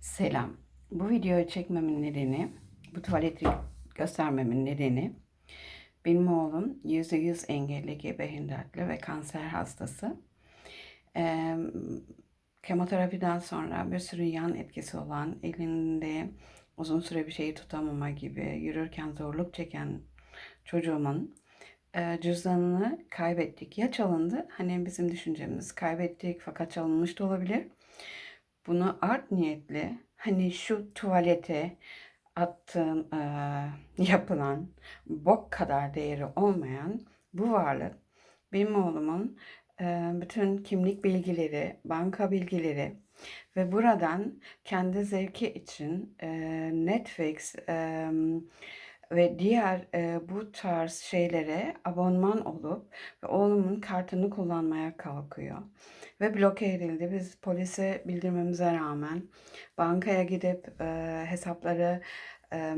Selam. Bu videoyu çekmemin nedeni, bu tuvaleti göstermemin nedeni benim oğlum %100 engelli, gebe hindetli ve kanser hastası. Ee, kemoterapiden sonra bir sürü yan etkisi olan, elinde uzun süre bir şeyi tutamama gibi, yürürken zorluk çeken çocuğumun e, cüzdanını kaybettik. Ya çalındı, hani bizim düşüncemiz kaybettik fakat çalınmış da olabilir. Bunu art niyetli hani şu tuvalete attığım e, yapılan bok kadar değeri olmayan bu varlık benim oğlumun e, bütün kimlik bilgileri, banka bilgileri ve buradan kendi zevki için e, Netflix e, ve diğer e, bu tarz şeylere abonman olup ve oğlumun kartını kullanmaya kalkıyor. Ve bloke edildi. Biz polise bildirmemize rağmen bankaya gidip e, hesapları e,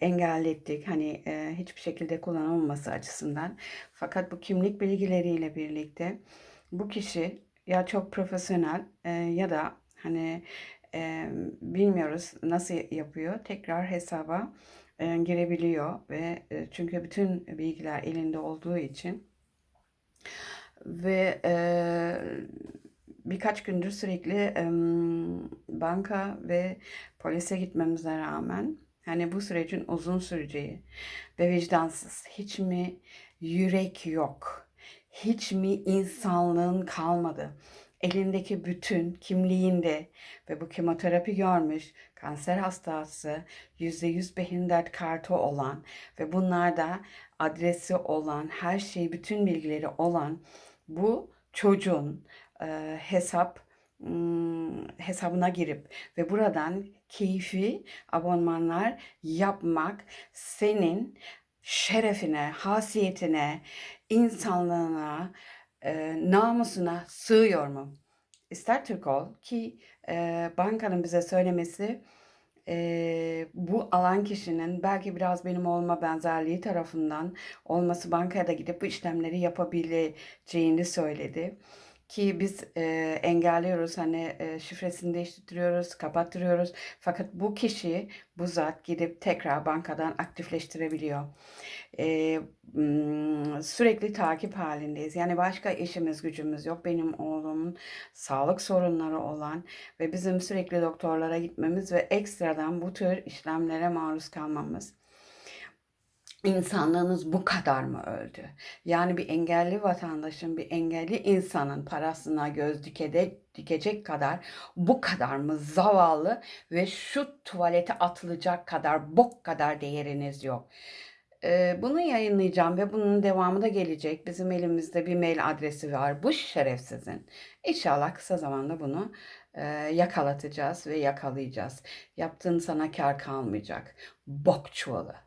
engellettik. Hani e, hiçbir şekilde kullanılmaması açısından. Fakat bu kimlik bilgileriyle birlikte bu kişi ya çok profesyonel e, ya da hani e, bilmiyoruz nasıl yapıyor. Tekrar hesaba e, girebiliyor ve e, çünkü bütün bilgiler elinde olduğu için ve e, birkaç gündür sürekli e, banka ve polise gitmemize rağmen hani bu sürecin uzun süreceği ve vicdansız hiç mi yürek yok hiç mi insanlığın kalmadı elindeki bütün kimliğinde ve bu kemoterapi görmüş kanser hastası %100 beyin dert kartı olan ve bunlarda adresi olan her şey bütün bilgileri olan bu çocuğun e, hesap hesabına girip ve buradan keyfi abonmanlar yapmak senin şerefine, hasiyetine, insanlığına, e, namusuna sığıyor mu? İster Türk ol ki e, bankanın bize söylemesi e, bu alan kişinin belki biraz benim olma benzerliği tarafından olması bankaya da gidip bu işlemleri yapabileceğini söyledi. Ki biz e, engelliyoruz hani e, şifresini değiştiriyoruz, kapattırıyoruz. Fakat bu kişi, bu zat gidip tekrar bankadan aktifleştirebiliyor. E, m, sürekli takip halindeyiz. Yani başka işimiz gücümüz yok. Benim oğlumun sağlık sorunları olan ve bizim sürekli doktorlara gitmemiz ve ekstradan bu tür işlemlere maruz kalmamız. İnsanlığınız bu kadar mı öldü? Yani bir engelli vatandaşın, bir engelli insanın parasına göz dikede, dikecek kadar bu kadar mı zavallı ve şu tuvalete atılacak kadar bok kadar değeriniz yok. Ee, bunu yayınlayacağım ve bunun devamı da gelecek. Bizim elimizde bir mail adresi var bu şerefsizin. İnşallah kısa zamanda bunu e, yakalatacağız ve yakalayacağız. Yaptığın sana kar kalmayacak. Bok çuvalı.